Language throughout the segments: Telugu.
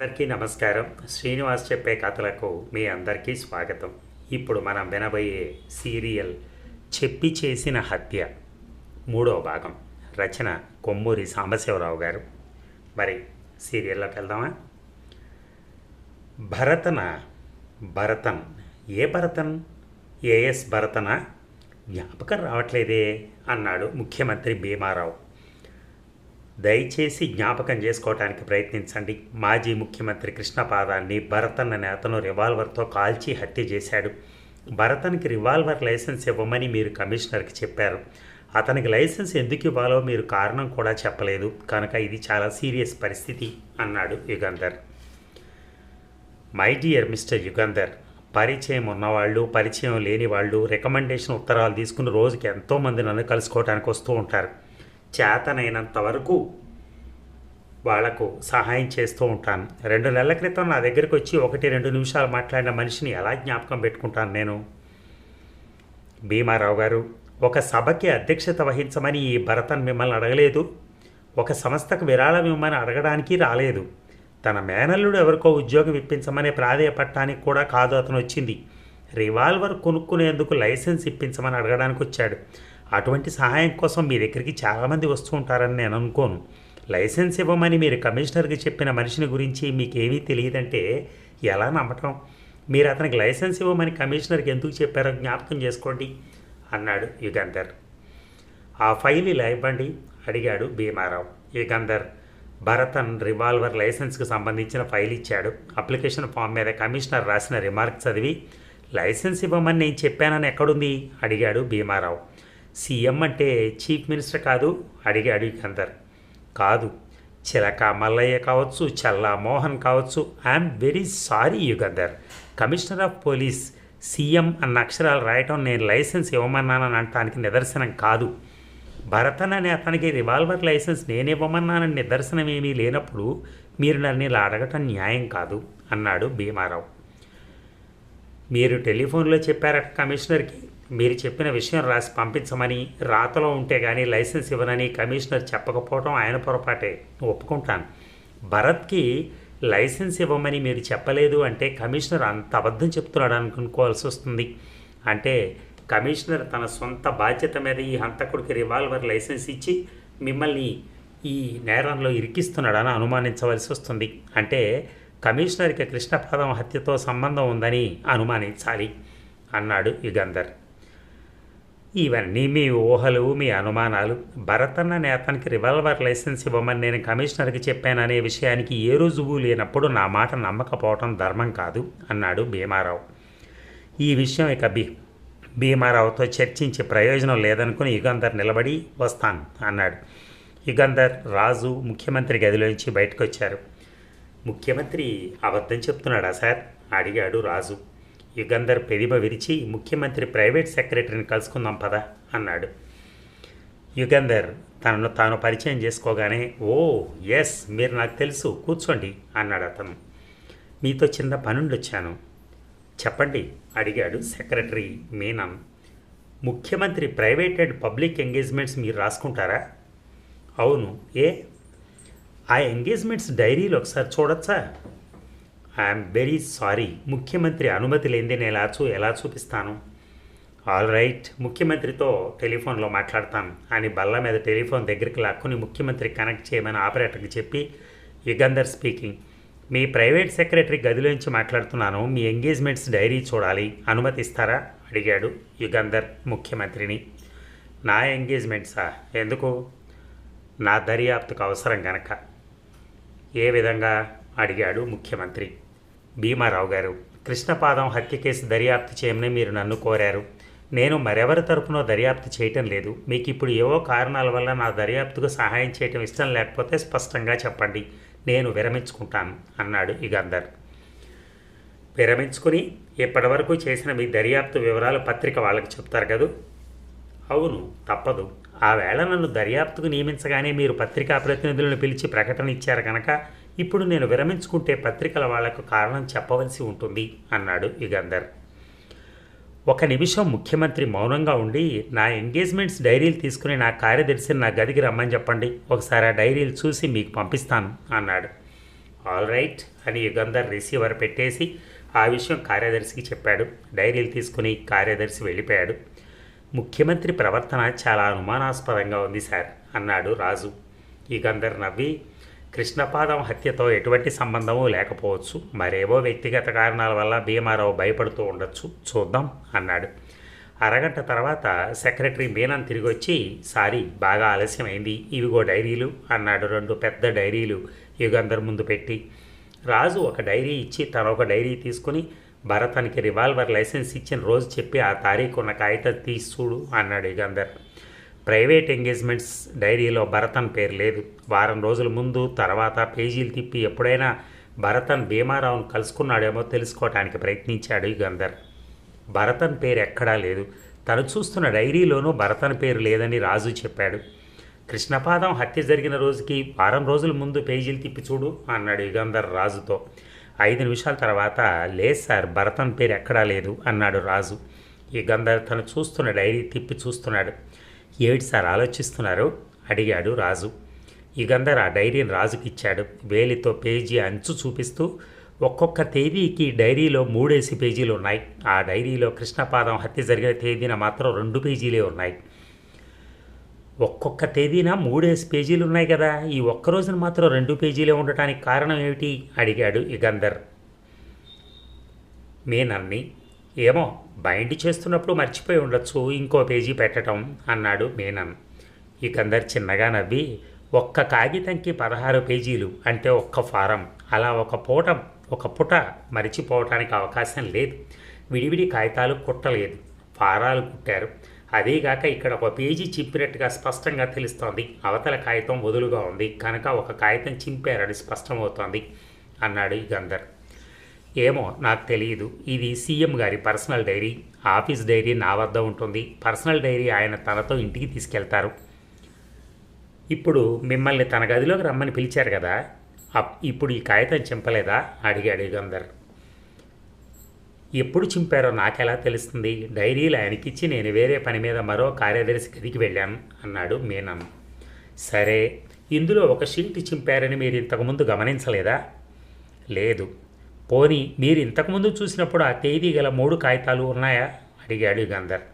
అందరికీ నమస్కారం. శ్రీనివాస్ చెప్పే కథలకు మీ అందరికీ స్వాగతం. ఇప్పుడు మనం వినబోయే సీరియల్ చెప్పి చేసిన హత్య. మూడో భాగం. రచన కొమ్మూరి సాంబశివరావు గారు. మరి సీరియల్లోకి వెళ్దామా? భరతన భరతన్ ఏ భరతన్ ఏఎస్ భరతన? జ్ఞాపకం రావట్లేదే అన్నాడు ముఖ్యమంత్రి భీమారావు. దయచేసి జ్ఞాపకం చేసుకోవటానికి ప్రయత్నించండి. మాజీ ముఖ్యమంత్రి కృష్ణపాదాన్ని భరతన్న నేతను రివాల్వర్తో కాల్చి హత్య చేశాడు. భరతన్కి రివాల్వర్ లైసెన్స్ ఇవ్వమని మీరు కమిషనర్కి చెప్పారు. అతనికి లైసెన్స్ ఎందుకు ఇవ్వాలో మీరు కారణం కూడా చెప్పలేదు. కనుక ఇది చాలా సీరియస్ పరిస్థితి అన్నాడు Yugandhar. My dear mister Yugandhar పరిచయం ఉన్నవాళ్ళు పరిచయం లేని వాళ్ళు రికమెండేషన్ ఉత్తరాలు తీసుకుని రోజుకి ఎంతోమంది నన్ను కలుసుకోవడానికి వస్తూ ఉంటారు. చేతనైనంత వరకు వాళ్ళకు సహాయం చేస్తూ ఉంటాను. రెండు నెలల క్రితం నా దగ్గరికి వచ్చి ఒకటి రెండు నిమిషాలు మాట్లాడిన మనిషిని ఎలా జ్ఞాపకం పెట్టుకుంటాను నేను? భీమారావు గారు ఒక సభకి అధ్యక్షత వహించమని ఈ భరతన్ మిమ్మల్ని అడగలేదు? ఒక సంస్థకు విరాళం ఇవ్వమని అడగడానికి రాలేదు. తన మేనల్లుడు ఎవరికో ఉద్యోగం ఇప్పించమని ప్రాధేయపడటానికి కూడా కాదు అతను వచ్చింది. రివాల్వర్ కొనుక్కునేందుకు లైసెన్స్ ఇప్పించమని అడగడానికి వచ్చాడు అటువంటి సహాయం కోసం మీ దగ్గరికి చాలామంది వస్తూ ఉంటారని నేను అనుకోను. లైసెన్స్ ఇవ్వమని మీరు కమిషనర్కి చెప్పిన మనిషిని గురించి మీకేమీ తెలియదంటే ఎలా నమ్మటం? మీరు అతనికి లైసెన్స్ ఇవ్వమని కమిషనర్కి ఎందుకు చెప్పారో జ్ఞాపకం చేసుకోండి అన్నాడు యుగంధర్. ఆ ఫైల్ ఇలా ఇవ్వండి అడిగాడు భీమారావు. యుగంధర్ భరతన్ రివాల్వర్ లైసెన్స్కి సంబంధించిన ఫైల్ ఇచ్చాడు. అప్లికేషన్ ఫామ్ మీద కమిషనర్ రాసిన రిమార్క్ చదివి లైసెన్స్ ఇవ్వమని నేను చెప్పానని ఎక్కడుంది? అడిగాడు భీమారావు. సీఎం అంటే చీఫ్ మినిస్టర్ కాదు అడిగాడు యుగంధర్. కాదు. చిలక మల్లయ్య కావచ్చు చల్లా మోహన్ కావచ్చు I'm very sorry Yugandhar. Commissioner of police CM అన్న అక్షరాలు రాయటం నేను లైసెన్స్ ఇవ్వమన్నానని అనటానికి నిదర్శనం కాదు. భరతన్ అనే అతనికి రివాల్వర్ లైసెన్స్ నేను ఇవ్వమన్నానని నిదర్శనం ఏమీ లేనప్పుడు మీరు నన్ను ఇలా అడగటం న్యాయం కాదు అన్నాడు భీమారావు. మీరు టెలిఫోన్లో చెప్పారట కమిషనర్కి మీరు చెప్పిన విషయం రాసి పంపించమని రాతలో ఉంటే కానీ లైసెన్స్ ఇవ్వనని కమిషనర్ చెప్పకపోవడం ఆయన పొరపాటే. ఒప్పుకుంటాను. భరత్కి లైసెన్స్ ఇవ్వమని మీరు చెప్పలేదు అంటే కమిషనర్ అంత అబద్ధం చెప్తున్నాడు అనుకోవాల్సి వస్తుంది. అంటే కమిషనర్ తన సొంత బాధ్యత మీద ఈ హంతకుడికి రివాల్వర్ లైసెన్స్ ఇచ్చి మిమ్మల్ని ఈ నేరంలో ఇరికిస్తున్నాడని అనుమానించవలసి వస్తుంది. అంటే కమిషనర్కి కృష్ణపాదం హత్యతో సంబంధం ఉందని అనుమానించాలి అన్నాడు యుగంధర్. ఇవన్నీ మీ ఊహలు మీ అనుమానాలు. భరతన్న నేతనికి రివాల్వర్ లైసెన్స్ ఇవ్వమని నేను కమిషనర్కి చెప్పాననే విషయానికి ఏ రుజువు లేనప్పుడు నా మాట నమ్మకపోవటం ధర్మం కాదు అన్నాడు భీమారావు. ఈ విషయం ఇక బీ భీమారావుతో చర్చించే ప్రయోజనం లేదనుకుని యుగంధర్ నిలబడి వస్తాను అన్నాడు. యుగంధర్ రాజు ముఖ్యమంత్రి గదిలోంచి బయటకు వచ్చారు ముఖ్యమంత్రి అబద్ధం చెప్తున్నాడా సార్? అడిగాడు రాజు. యుగంధర్ పెదిమ విరిచి ముఖ్యమంత్రి ప్రైవేట్ సెక్రటరీని కలుసుకుందాం పదా అన్నాడు. యుగంధర్ తనను తాను పరిచయం చేసుకోగానే ఓ ఎస్ మీరు నాకు తెలుసు కూర్చోండి అన్నాడు అతను. మీతో చిన్న పనుండి వచ్చాను చెప్పండి అడిగాడు సెక్రటరీ మీనన్. ముఖ్యమంత్రి ప్రైవేట్ అండ్ పబ్లిక్ ఎంగేజ్మెంట్స్ మీరు రాసుకుంటారా? అవును. ఏ? ఆ ఎంగేజ్మెంట్స్ డైరీలో ఒకసారి చూడొచ్చా? ఐఎమ్ వెరీ సారీ ముఖ్యమంత్రి అనుమతి లేనిది నేను ఎలా చూ ఎలా చూపిస్తాను? ఆల్ రైట్ ముఖ్యమంత్రితో టెలిఫోన్లో మాట్లాడతాను. అని బల్ల మీద టెలిఫోన్ దగ్గరికి లాక్కుని ముఖ్యమంత్రి కనెక్ట్ చేయమని ఆపరేటర్కి చెప్పి యుగంధర్ స్పీకింగ్ మీ ప్రైవేట్ సెక్రటరీ గదిలోంచి మాట్లాడుతున్నాను. మీ ఎంగేజ్మెంట్స్ డైరీ చూడాలి. అనుమతి ఇస్తారా? అడిగాడు యుగంధర్ ముఖ్యమంత్రిని. నా ఎంగేజ్మెంట్సా? ఎందుకు? నా దర్యాప్తుకు అవసరం గనక. ఏ విధంగా? అడిగాడు ముఖ్యమంత్రి. భీమారావు గారు కృష్ణపాదం హత్య కేసు దర్యాప్తు చేయమని మీరు నన్ను కోరారు. నేను మరెవరి తరపునో దర్యాప్తు చేయటం లేదు. మీకు ఇప్పుడు ఏవో కారణాల వల్ల నా దర్యాప్తుకు సహాయం చేయటం ఇష్టం లేకపోతే స్పష్టంగా చెప్పండి. నేను విరమించుకుంటాను అన్నాడు యుగంధర్ విరమించుకుని ఇప్పటివరకు చేసిన మీ దర్యాప్తు వివరాలు పత్రిక వాళ్ళకి చెప్తారు కదూ? అవును తప్పదు. ఆ వేళ నన్ను దర్యాప్తుకు నియమించగానే మీరు పత్రికా ప్రతినిధులను పిలిచి ప్రకటన ఇచ్చారు కనుక ఇప్పుడు నేను విరమించుకుంటే పత్రికల వాళ్ళకు కారణం చెప్పవలసి ఉంటుంది అన్నాడు యుగంధర్. ఒక నిమిషం ముఖ్యమంత్రి మౌనంగా ఉండి నా ఎంగేజ్మెంట్స్ డైరీలు తీసుకుని నా కార్యదర్శిని నా గదికి రమ్మని చెప్పండి ఒకసారి ఆ డైరీలు చూసి మీకు పంపిస్తాను అన్నాడు. ఆల్ రైట్ అని యుగంధర్ రిసీవర్ పెట్టేసి ఆ విషయం కార్యదర్శికి చెప్పాడు. డైరీలు తీసుకుని కార్యదర్శి వెళ్ళిపోయాడు. ముఖ్యమంత్రి ప్రవర్తన చాలా అనుమానాస్పదంగా ఉంది సార్ అన్నాడు రాజు. యుగంధర్ నవ్వి కృష్ణపాదం హత్యతో ఎటువంటి సంబంధము లేకపోవచ్చు. మరేవో వ్యక్తిగత కారణాల వల్ల భీమారావు భయపడుతూ ఉండొచ్చు. చూద్దాం అన్నాడు. అరగంట తర్వాత సెక్రటరీ మీనన్ తిరిగి వచ్చి సారీ బాగా ఆలస్యమైంది. ఇవిగో డైరీలు అన్నాడు రెండు పెద్ద డైరీలు యుగంధర్ ముందు పెట్టి. రాజు ఒక డైరీ ఇచ్చి తన ఒక డైరీ తీసుకుని భరతనికి రివాల్వర్ లైసెన్స్ ఇచ్చిన రోజు చెప్పి ఆ తారీఖు ఉన్న కాగితం తీసి చూడు అన్నాడు యుగంధర్. ప్రైవేట్ ఎంగేజ్మెంట్స్ డైరీలో భరతన్ పేరు లేదు. వారం రోజుల ముందు తర్వాత పేజీలు తిప్పి ఎప్పుడైనా భరతన్ భీమారావును కలుసుకున్నాడేమో తెలుసుకోవటానికి ప్రయత్నించాడు యుగంధర్ భరతన్ పేరు ఎక్కడా లేదు. తను చూస్తున్న డైరీలోనూ భరతన్ పేరు లేదని రాజు చెప్పాడు. కృష్ణపాదం హత్య జరిగిన రోజుకి వారం రోజుల ముందు పేజీలు తిప్పి చూడు అన్నాడు యుగంధర్ రాజుతో. ఐదు నిమిషాల తర్వాత లేదు సార్ భరతన్ పేరు ఎక్కడా లేదు అన్నాడు రాజు. యుగంధర్ తను చూస్తున్న డైరీ తిప్పి చూస్తున్నాడు. ఏమిటి సార్ ఆలోచిస్తున్నారు? అడిగాడు రాజు. యుగంధర్ ఆ డైరీని రాజుకి ఇచ్చాడు వేలితో పేజీ అంచు చూపిస్తూ ఒక్కొక్క తేదీకి డైరీలో మూడేసి పేజీలు ఉన్నాయి. ఆ డైరీలో కృష్ణపాదం హత్య జరిగిన తేదీన మాత్రం రెండు పేజీలే ఉన్నాయి. ఒక్కొక్క తేదీన మూడేసి పేజీలు ఉన్నాయి కదా. ఈ ఒక్క రోజున మాత్రం రెండు పేజీలే ఉండటానికి కారణం ఏమిటి? అడిగాడు యుగంధర్. మీనన్ని ఏమో బైండ్ చేస్తున్నప్పుడు మర్చిపోయి ఉండొచ్చు ఇంకో పేజీ పెట్టడం అన్నాడు మీనన్. ఇకందరు చిన్నగా నవ్వి ఒక్క కాగితంకి పదహారు పేజీలు అంటే ఒక్క ఫారం. అలా ఒక పూట ఒక పుట మరిచిపోవటానికి అవకాశం లేదు. విడివిడి కాగితాలు కుట్టలేదు. ఫారాలు కుట్టారు. అదేగాక ఇక్కడ ఒక పేజీ చింపినట్టుగా స్పష్టంగా తెలుస్తోంది. అవతల కాగితం వదులుగా ఉంది. కనుక ఒక కాగితం చింపారని స్పష్టమవుతోంది అన్నాడు యుగంధర్ ఏమో నాకు తెలియదు ఇది సీఎం గారి పర్సనల్ డైరీ. ఆఫీస్ డైరీ నా వద్ద ఉంటుంది. పర్సనల్ డైరీ ఆయన తనతో ఇంటికి తీసుకెళ్తారు. ఇప్పుడు మిమ్మల్ని తన గదిలోకి రమ్మని పిలిచారు కదా. అప్- ఇప్పుడు ఈ కాగితం చింపలేదా? అడిగాడు అందరు ఎప్పుడు చింపారో నాకెలా తెలుస్తుంది? డైరీలు ఆయనకిచ్చి నేను వేరే పని మీద మరో కార్యదర్శి గదికి వెళ్ళాను అన్నాడు మీనన్ సరే ఇందులో ఒక షీట్ చింపారని మీరు ఇంతకుముందు గమనించలేదా? లేదు. పోనీ మీరు ఇంతకుముందు చూసినప్పుడు ఆ తేదీ గల మూడు కాగితాలు ఉన్నాయా? అడిగాడు యుగంధర్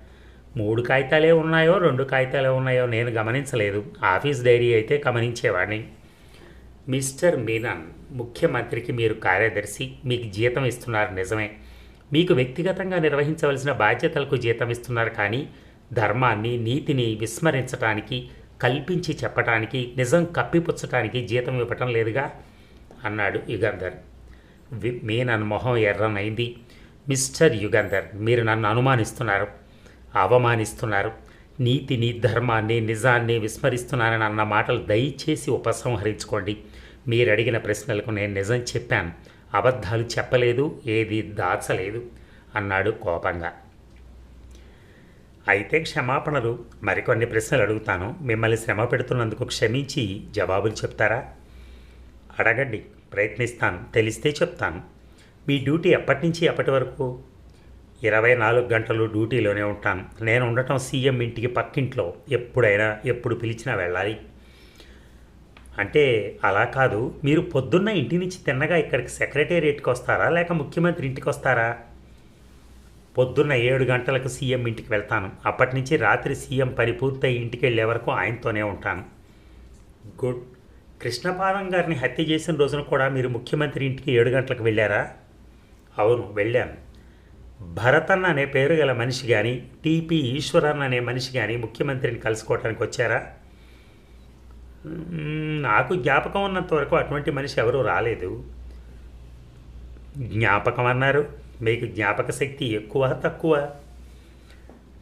మూడు కాగితాలే ఉన్నాయో రెండు కాగితాలే ఉన్నాయో నేను గమనించలేదు. ఆఫీస్ డైరీ అయితే గమనించేవాడిని మిస్టర్ మీనన్ ముఖ్యమంత్రికి మీరు కార్యదర్శి మీకు జీతం ఇస్తున్నారు నిజమే. మీకు వ్యక్తిగతంగా నిర్వహించవలసిన బాధ్యతలకు జీతం ఇస్తున్నారు కానీ ధర్మాన్ని నీతిని విస్మరించటానికి కల్పించి చెప్పటానికి నిజం కప్పిపుచ్చటానికి జీతం ఇవ్వటం లేదుగా? అన్నాడు యుగంధర్ వి- నన్ను మొహం ఎర్రనైంది మిస్టర్ యుగంధర్ మీరు నన్ను అనుమానిస్తున్నారు. అవమానిస్తున్నారు. నీతిని ధర్మాన్ని నిజాన్ని విస్మరిస్తున్నానని అన్న మాటలు దయచేసి ఉపసంహరించుకోండి. మీరు అడిగిన ప్రశ్నలకు నేను నిజం చెప్పాను. అబద్ధాలు చెప్పలేదు ఏది దాచలేదు అన్నాడు కోపంగా. అయితే క్షమాపణలు మరికొన్ని ప్రశ్నలు అడుగుతాను. మిమ్మల్ని శ్రమ పెడుతున్నందుకు క్షమించి జవాబులు చెప్తారా? అడగండి ప్రయత్నిస్తాను తెలిస్తే చెప్తాను. మీ డ్యూటీ ఎప్పటి నుంచి ఎప్పటి వరకు? ఇరవై నాలుగు గంటలు డ్యూటీలోనే ఉంటాను. నేను ఉండటం సీఎం ఇంటికి పక్కింట్లో. ఎప్పుడైనా ఎప్పుడు పిలిచినా వెళ్ళాలి. అంటే అలా కాదు. మీరు పొద్దున్న ఇంటి నుంచి తిన్నగా ఇక్కడికి సెక్రటేరియట్కి వస్తారా? లేక ముఖ్యమంత్రి ఇంటికి వస్తారా? పొద్దున్న ఏడు గంటలకు సీఎం ఇంటికి వెళ్తాను. అప్పటి నుంచి రాత్రి సీఎం పని పూర్తయి ఇంటికి వెళ్ళే వరకు ఆయనతోనే ఉంటాను. గుడ్ కృష్ణపాదం గారిని హత్య చేసిన రోజున కూడా మీరు ముఖ్యమంత్రి ఇంటికి ఏడు గంటలకు వెళ్ళారా? అవును వెళ్ళాను భరతన్ అనే పేరు గల మనిషి కానీ టీపీ ఈశ్వరన్ అనే మనిషి కానీ ముఖ్యమంత్రిని కలుసుకోవడానికి వచ్చారా? నాకు జ్ఞాపకం ఉన్నంత వరకు అటువంటి మనిషి ఎవరూ రాలేదు. జ్ఞాపకం అన్నారు. మీకు జ్ఞాపక శక్తి ఎక్కువ తక్కువ?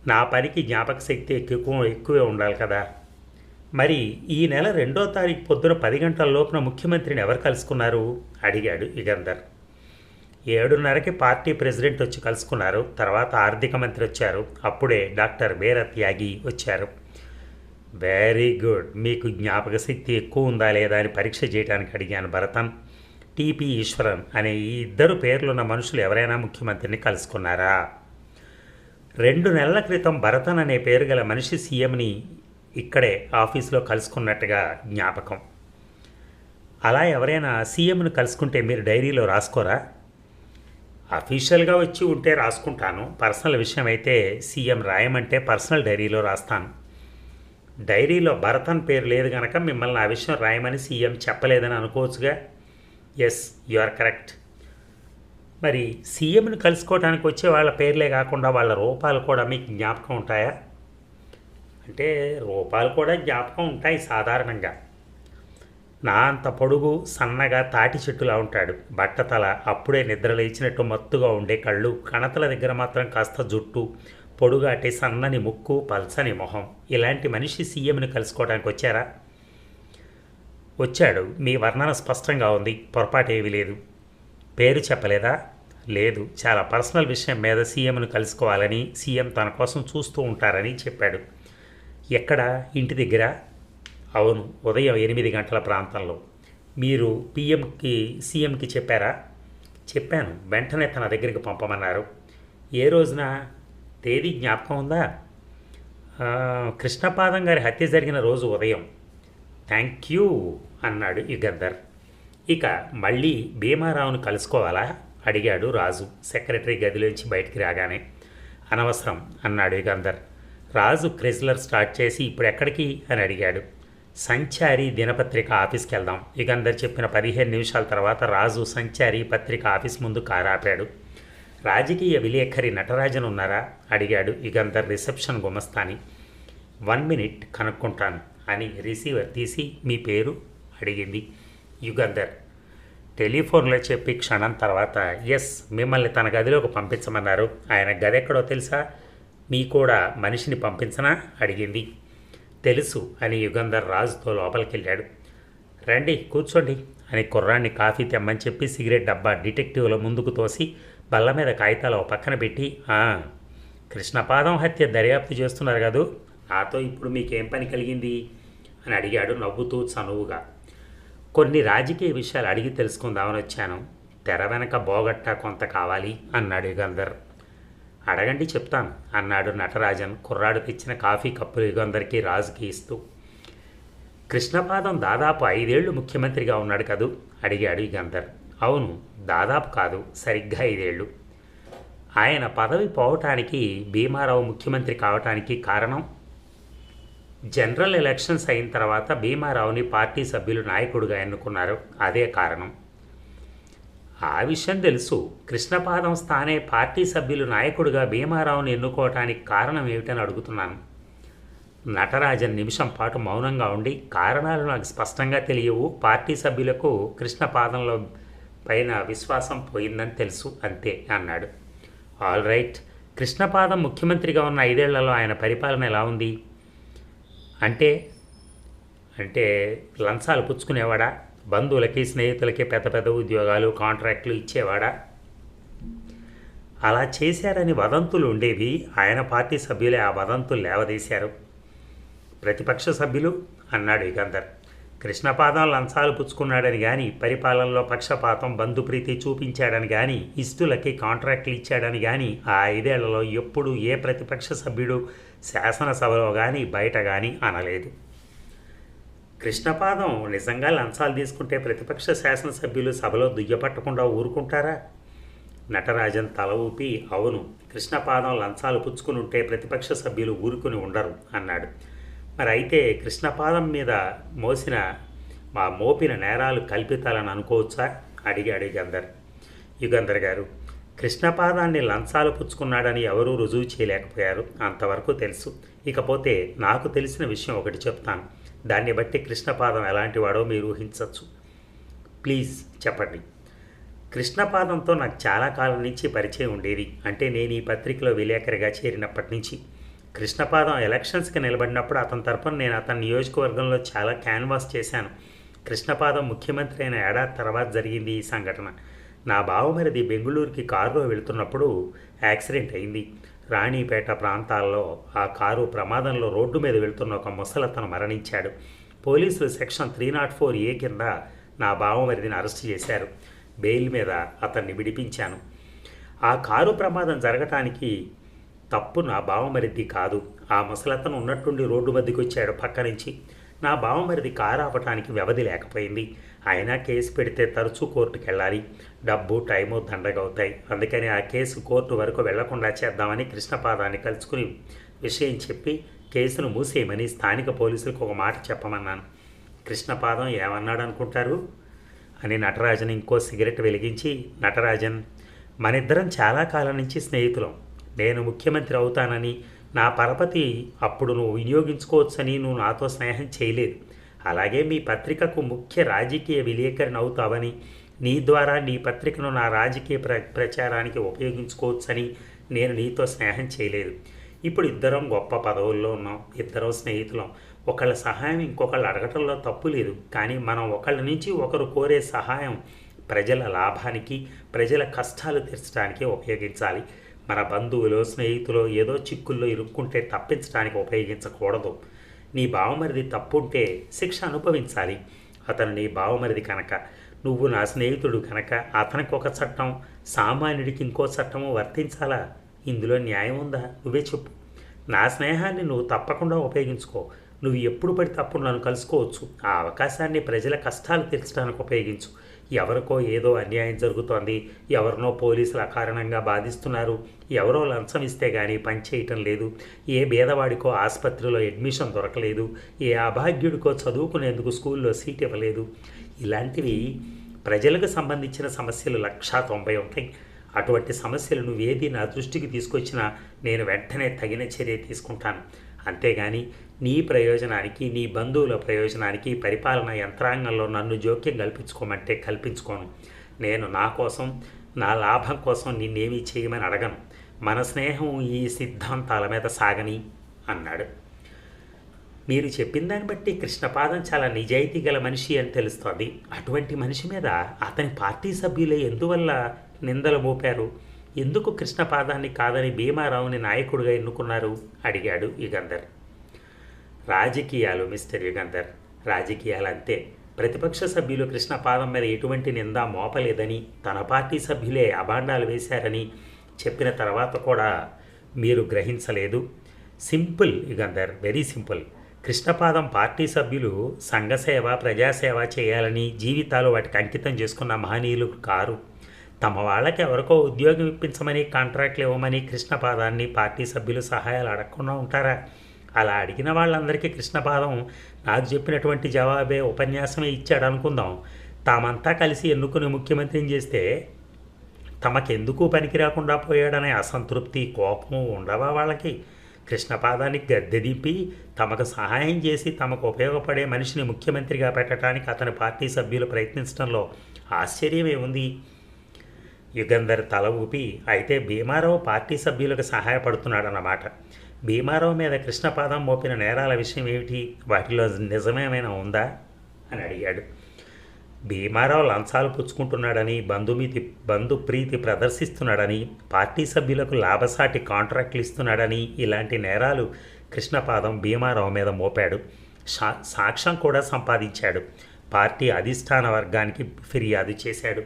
నా పనికి జ్ఞాపక శక్తి ఎక్కువ ఎక్కువే ఉండాలి కదా. మరి ఈ నెల రెండో తారీఖు పొద్దున పది గంటల లోపున ముఖ్యమంత్రిని ఎవరు కలుసుకున్నారు? అడిగాడు యుగంధర్. ఏడున్నరకి పార్టీ ప్రెసిడెంట్ వచ్చి కలుసుకున్నారు. తర్వాత ఆర్థిక మంత్రి వచ్చారు. అప్పుడే డాక్టర్ వీర త్యాగి వచ్చారు. Very good. మీకు జ్ఞాపక శక్తి ఎక్కువ ఉందా లేదా అని పరీక్ష చేయడానికి అడిగాను భరతన్ టీపీ ఈశ్వరన్ అనే ఈ ఇద్దరు పేర్లున్న మనుషులు ఎవరైనా ముఖ్యమంత్రిని కలుసుకున్నారా? రెండు నెలల క్రితం భరతన్ అనే పేరు గల మనిషి సీఎంని ఇక్కడే ఆఫీస్లో కలుసుకున్నట్టుగా జ్ఞాపకం. అలా ఎవరైనా సీఎంను కలుసుకుంటే మీరు డైరీలో రాసుకోరా? అఫీషియల్గా వచ్చి ఉంటే రాసుకుంటాను. పర్సనల్ విషయం అయితే సీఎం రాయమంటే పర్సనల్ డైరీలో రాస్తాను. డైరీలో భరతన్ పేరు లేదు కనుక మిమ్మల్ని ఆ విషయం రాయమని సీఎం చెప్పలేదని అనుకోవచ్చుగా? Yes you are correct. మరి సీఎంను కలుసుకోవడానికి వచ్చే వాళ్ళ పేర్లే కాకుండా వాళ్ళ రూపాలు కూడా మీకు జ్ఞాపకం ఉంటాయా? అంటే రూపాలు కూడా జ్ఞాపకం ఉంటాయి సాధారణంగా. నా అంత పొడుగు సన్నగా తాటి చెట్టులా ఉంటాడు. బట్టతల అప్పుడే నిద్ర లేచినట్టు మత్తుగా ఉండే కళ్ళు కణతల దగ్గర మాత్రం కాస్త జుట్టు పొడుగాటి సన్నని ముక్కు పల్చని మొహం. ఇలాంటి మనిషి సీఎంని కలుసుకోవడానికి వచ్చారా? వచ్చాడు. మీ వర్ణన స్పష్టంగా ఉంది. పొరపాటు ఏమీ లేదు. పేరు చెప్పలేదా? లేదు. చాలా పర్సనల్ విషయం మీద సీఎంను కలుసుకోవాలని సీఎం తన కోసం చూస్తూ ఉంటారని చెప్పాడు. ఎక్కడ? ఇంటి దగ్గర? అవును ఉదయం ఎనిమిది గంటల ప్రాంతంలో. మీరు పిఎంకి సీఎంకి చెప్పారా? చెప్పాను. వెంటనే తన దగ్గరికి పంపమన్నారు. ఏ రోజున? తేదీ జ్ఞాపకం ఉందా? కృష్ణపాదం గారి హత్య జరిగిన రోజు ఉదయం. థ్యాంక్ యూ అన్నాడు యుగంధర్ ఇక మళ్ళీ భీమారావును కలుసుకోవాలా? అడిగాడు రాజు. సెక్రటరీ గదిలోంచి బయటికి రాగానే. అనవసరం అన్నాడు యుగంధర్ రాజు క్రిజ్లర్ స్టార్ట్ చేసి ఇప్పుడు ఎక్కడికి అని అడిగాడు. సంచారి దినపత్రిక ఆఫీస్కి వెళ్దాం. యుగంధర్ చెప్పిన పదిహేను నిమిషాల తర్వాత రాజు సంచారి పత్రిక ఆఫీస్ ముందు కారాపాడు రాజకీయ విలేఖరి నటరాజన్ ఉన్నారా? అడిగాడు యుగంధర్ రిసెప్షన్ గుమస్తాని. వన్ మినిట్ కనుక్కుంటాను అని రిసీవర్ తీసి మీ పేరు అడిగింది యుగంధర్. టెలిఫోన్లో చెప్పి క్షణం తర్వాత ఎస్ మిమ్మల్ని తన గదిలోకి పంపించమన్నారు. ఆయన గది ఎక్కడో తెలుసా? మీ కూడా మనిషిని పంపించనా? అడిగింది. తెలుసు అని యుగంధర్ రాజుతో లోపలికి వెళ్ళాడు రండి కూర్చోండి అని కుర్రాన్ని కాఫీ తెమ్మని చెప్పి సిగరెట్ డబ్బా డిటెక్టివ్ల ముందుకు తోసి బల్ల మీద కాగితాలు ఒక పక్కన పెట్టి కృష్ణపాదం హత్య దర్యాప్తు చేస్తున్నారు కదూ? నాతో ఇప్పుడు మీకేం పని కలిగింది? అని అడిగాడు నవ్వుతూ చనువుగా. కొన్ని రాజకీయ విషయాలు అడిగి తెలుసుకుందామని వచ్చాను. తెర వెనక బోగట్టా కొంత కావాలి అన్నాడు యుగంధర్. అడగండి చెప్తాను అన్నాడు నటరాజన్ కుర్రాడు తెచ్చిన కాఫీ కప్పులు ఇగందరికీ రాజుకి ఇస్తూ. కృష్ణపాదం దాదాపు ఐదేళ్ళు ముఖ్యమంత్రిగా ఉన్నాడు కదూ? అడిగాడు యుగంధర్ అవును దాదాపు కాదు సరిగ్గా ఐదేళ్ళు ఆయన పదవి పోవటానికి భీమారావు ముఖ్యమంత్రి కావటానికి కారణం? జనరల్ ఎలక్షన్స్ అయిన తర్వాత భీమారావుని పార్టీ సభ్యులు నాయకుడిగా ఎన్నుకున్నారు అదే కారణం. ఆ విషయం తెలుసు. కృష్ణపాదం స్థానే పార్టీ సభ్యులు నాయకుడిగా భీమారావుని ఎన్నుకోవటానికి కారణం ఏమిటని అడుగుతున్నాను. నటరాజన్ నిమిషం పాటు మౌనంగా ఉండి కారణాలు నాకు స్పష్టంగా తెలియవు. పార్టీ సభ్యులకు కృష్ణపాదంలో పైన విశ్వాసం పోయిందని తెలుసు. అంతే అన్నాడు. All right. కృష్ణపాదం ముఖ్యమంత్రిగా ఉన్న ఐదేళ్ళలో ఆయన పరిపాలన ఎలా ఉంది? అంటే అంటే లంచాలు పుచ్చుకునేవాడా? బంధువులకి స్నేహితులకి పెద్ద పెద్ద ఉద్యోగాలు కాంట్రాక్టులు ఇచ్చేవాడా? అలా చేశారని వదంతులు ఉండేవి. ఆయన పార్టీ సభ్యులే ఆ వదంతులు లేవదీశారు. ప్రతిపక్ష సభ్యులు అన్నాడు యుగంధర్. కృష్ణపాదం లంచాలు పుచ్చుకున్నాడని కానీ పరిపాలనలో పక్షపాతం బంధుప్రీతి చూపించాడని కానీ ఇష్టులకి కాంట్రాక్టులు ఇచ్చాడని కానీ ఆ ఐదేళ్ళలో ఎప్పుడు ఏ ప్రతిపక్ష సభ్యుడు శాసనసభలో కానీ బయట కానీ అనలేదు. కృష్ణపాదం నిజంగా లంచాలు తీసుకుంటే ప్రతిపక్ష శాసనసభ్యులు సభలో దుయ్యపట్టకుండా ఊరుకుంటారా? నటరాజన్ తల ఊపి అవును కృష్ణపాదం లంచాలు పుచ్చుకుని ఉంటే ప్రతిపక్ష సభ్యులు ఊరుకుని ఉండరు అన్నాడు. మరి అయితే కృష్ణపాదం మీద మోసిన మా మోపిన నేరాలు కల్పితాలని అనుకోవచ్చా? అడిగాడు యుగంధర్ యుగంధర్ గారు కృష్ణపాదాన్ని లంచాలు పుచ్చుకున్నాడని ఎవరూ రుజువు చేయలేకపోయారు. అంతవరకు తెలుసు. ఇకపోతే నాకు తెలిసిన విషయం ఒకటి చెప్తాను. దాన్ని బట్టి కృష్ణపాదం ఎలాంటివాడో మీరు ఊహించవచ్చు. ప్లీజ్ చెప్పండి. కృష్ణపాదంతో నాకు చాలా కాలం నుంచి పరిచయం ఉండేది. అంటే నేను ఈ పత్రికలో విలేకరిగా చేరినప్పటి నుంచి. కృష్ణపాదం ఎలక్షన్స్కి నిలబడినప్పుడు అతని తరపున నేను అతని నియోజకవర్గంలో చాలా క్యాన్వాస్ చేశాను. కృష్ణపాదం ముఖ్యమంత్రి అయిన ఏడాది తర్వాత జరిగింది ఈ సంఘటన. నా బావమరిది బెంగళూరుకి కారులో వెళుతున్నప్పుడు యాక్సిడెంట్ అయింది. రాణిపేట ప్రాంతాల్లో ఆ కారు ప్రమాదంలో రోడ్డు మీద వెళ్తున్న ఒక ముసలతను మరణించాడు. పోలీసులు section three nought four A కింద నా బావమరిదిని అరెస్ట్ చేశారు. బెయిల్ మీద అతన్ని విడిపించాను. ఆ కారు ప్రమాదం జరగటానికి తప్పు నా బావమరిది కాదు. ఆ ముసలతను ఉన్నట్టుండి రోడ్డు మధ్యకి వచ్చాడు పక్క నుంచి. నా బావమరిది కారు ఆపటానికి వ్యవధి లేకపోయింది. అయినా కేసు పెడితే తరచూ కోర్టుకు వెళ్ళాలి డబ్బు టైము దండగవుతాయి. అందుకని ఆ కేసు కోర్టు వరకు వెళ్ళకుండా చేద్దామని కృష్ణపాదాన్ని కలుసుకుని విషయం చెప్పి కేసును మూసేయమని స్థానిక పోలీసులకు ఒక మాట చెప్పమన్నాను. కృష్ణపాదం ఏమన్నాడు అనుకుంటారు అని నటరాజన్ ఇంకో సిగరెట్ వెలిగించి నటరాజన్ మనిద్దరం చాలా కాలం నుంచి స్నేహితులం. నేను ముఖ్యమంత్రి అవుతానని నా పరపతి అప్పుడు నువ్వు వినియోగించుకోవచ్చని నువ్వు నాతో స్నేహం చేయలేదు. అలాగే మీ పత్రికకు ముఖ్య రాజకీయ విలేకరిని అవుతావని నీ ద్వారా నీ పత్రికను నా రాజకీయ ప్ర ప్రచారానికి ఉపయోగించుకోవచ్చని నేను నీతో స్నేహం చేయలేదు. ఇప్పుడు ఇద్దరం గొప్ప పదవుల్లో ఉన్నాం ఇద్దరం స్నేహితులం. ఒకళ్ళ సహాయం ఇంకొకళ్ళు అడగటంలో తప్పు లేదు. కానీ మనం ఒకళ్ళ నుంచి ఒకరు కోరే సహాయం ప్రజల లాభానికి ప్రజల కష్టాలు తీర్చడానికి ఉపయోగించాలి. మన బంధువులు స్నేహితులు ఏదో చిక్కుల్లో ఇరుక్కుంటే తప్పించడానికి ఉపయోగించకూడదు. నీ బావమరిది తప్పుంటే శిక్ష అనుభవించాలి. అతను నీ బావమరిది కనుక. నువ్వు నా స్నేహితుడు కనుక. అతనికి ఒక చట్టం. సామాన్యుడికి ఇంకో చట్టము వర్తించాలా? ఇందులో న్యాయం ఉందా? నువ్వే చెప్పు. నా స్నేహాన్ని నువ్వు తప్పకుండా ఉపయోగించుకో. నువ్వు ఎప్పుడు పడితే అప్పుడు నన్ను కలుసుకోవచ్చు. ఆ అవకాశాన్ని ప్రజల కష్టాలు తీర్చడానికి ఉపయోగించు. ఎవరికో ఏదో అన్యాయం జరుగుతోంది. ఎవరినో పోలీసులు అకారణంగా బాధిస్తున్నారు. ఎవరో లంచం ఇస్తే కానీ పని చేయటం లేదు. ఏ భేదవాడికో ఆసుపత్రిలో అడ్మిషన్ దొరకలేదు. ఏ అభాగ్యుడికో చదువుకునేందుకు స్కూల్లో సీట్ ఇవ్వలేదు. ఇలాంటివి ప్రజలకు సంబంధించిన సమస్యలు లక్షా తొంభై ఉంటాయి. అటువంటి సమస్యలు నువ్వేది నా దృష్టికి తీసుకొచ్చినా నేను వెంటనే తగిన చర్య తీసుకుంటాను. అంతేగాని నీ ప్రయోజనానికి నీ బంధువుల ప్రయోజనానికి పరిపాలన యంత్రాంగంలో నన్ను జోక్యం కల్పించుకోమంటే కల్పించుకోను. నేను నా కోసం నా లాభం కోసం నిన్నేమీ చేయమని అడగను. మన స్నేహం ఈ సిద్ధాంతాల మీద సాగని అన్నాడు. మీరు చెప్పిన దాన్ని బట్టి కృష్ణపాదం చాలా నిజాయితీ గల మనిషి అని తెలుస్తోంది. అటువంటి మనిషి మీద అతని పార్టీ సభ్యులే ఎందువల్ల నిందలు మోపారు? ఎందుకు కృష్ణపాదాన్ని కాదని భీమారావుని నాయకుడిగా ఎన్నుకున్నారు? అడిగాడు యుగంధర్ రాజకీయాలు మిస్టర్ యుగంధర్. రాజకీయాలు అంతే ప్రతిపక్ష సభ్యులు కృష్ణపాదం మీద ఎటువంటి నింద మోపలేదని తన పార్టీ సభ్యులే అభాండాలు వేశారని చెప్పిన తర్వాత కూడా మీరు గ్రహించలేదు. Simple Yugandhar. Very simple. Krishnapadam party సభ్యులు సంఘసేవ ప్రజాసేవ చేయాలని జీవితాలు వాటికి అంకితం చేసుకున్న మహనీయులు కారు. తమ వాళ్ళకి ఎవరికో ఉద్యోగం ఇప్పించమని కాంట్రాక్ట్లు ఇవ్వమని కృష్ణపాదాన్ని పార్టీ సభ్యులు సహాయాలు అడగకుండా ఉంటారా? అలా అడిగిన వాళ్ళందరికీ కృష్ణపాదం నాకు చెప్పినటువంటి జవాబే ఉపన్యాసమే ఇచ్చాడు అనుకుందాం. తామంతా కలిసి ఎన్నుకుని ముఖ్యమంత్రిని చేస్తే తమకెందుకు పనికి రాకుండా పోయాడనే అసంతృప్తి కోపం ఉండవా వాళ్ళకి? కృష్ణపాదానికి గద్దె దింపి తమకు సహాయం చేసి తమకు ఉపయోగపడే మనిషిని ముఖ్యమంత్రిగా పెట్టడానికి అతని పార్టీ సభ్యులు ప్రయత్నించడంలో ఆశ్చర్యమే ఉంది. యుగంధర్ తల ఊపి అయితే భీమారావు పార్టీ సభ్యులకు సహాయపడుతున్నాడన్నమాట. భీమారావు మీద కృష్ణపాదం మోపిన నేరాల విషయం ఏమిటి? వాటిలో నిజమేమైనా ఉందా? అని అడిగాడు. భీమారావు లంచాలు పుచ్చుకుంటున్నాడని బంధుమితి బంధు ప్రీతి ప్రదర్శిస్తున్నాడని పార్టీ సభ్యులకు లాభసాటి కాంట్రాక్ట్లు ఇస్తున్నాడని ఇలాంటి నేరాలు కృష్ణపాదం భీమారావు మీద మోపాడు. సా సాక్ష్యం కూడా సంపాదించాడు. పార్టీ అధిష్టాన వర్గానికి ఫిర్యాదు చేశాడు.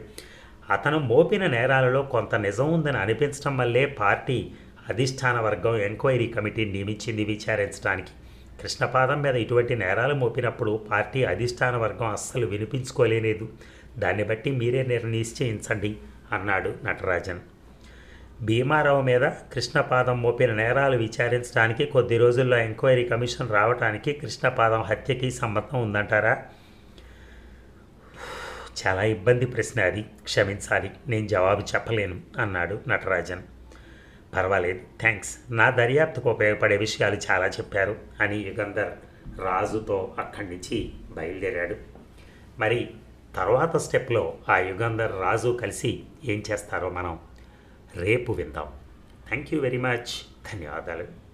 అతను మోపిన నేరాలలో కొంత నిజం ఉందని అనిపించడం వల్లే పార్టీ అధిష్టాన వర్గం ఎంక్వైరీ కమిటీని నియమించింది విచారించడానికి. కృష్ణపాదం మీద ఇటువంటి నేరాలు మోపినప్పుడు పార్టీ అధిష్టాన వర్గం అస్సలు వినిపించుకోలేనేదు. దాన్ని బట్టి మీరే నిర్ణయించండి అన్నాడు నటరాజన్. భీమారావు మీద కృష్ణపాదం మోపిన నేరాలు విచారించడానికి కొద్ది రోజుల్లో ఎంక్వైరీ కమిషన్ రావడానికి కృష్ణపాదం హత్యకి సంబంధం ఉందంటారా? చాలా ఇబ్బంది ప్రశ్న అది. క్షమించాలి. నేను జవాబు చెప్పలేను అన్నాడు నటరాజన్. పర్వాలేదు థ్యాంక్స్ నా దర్యాప్తుకు ఉపయోగపడే విషయాలు చాలా చెప్పారు అని యుగంధర్ రాజుతో అక్కడి నుంచి బయలుదేరాడు. మరి తర్వాత స్టెప్లో ఆ యుగంధర్ రాజు కలిసి ఏం చేస్తారో మనం రేపు విందాం. Thank you very much. ధన్యవాదాలు.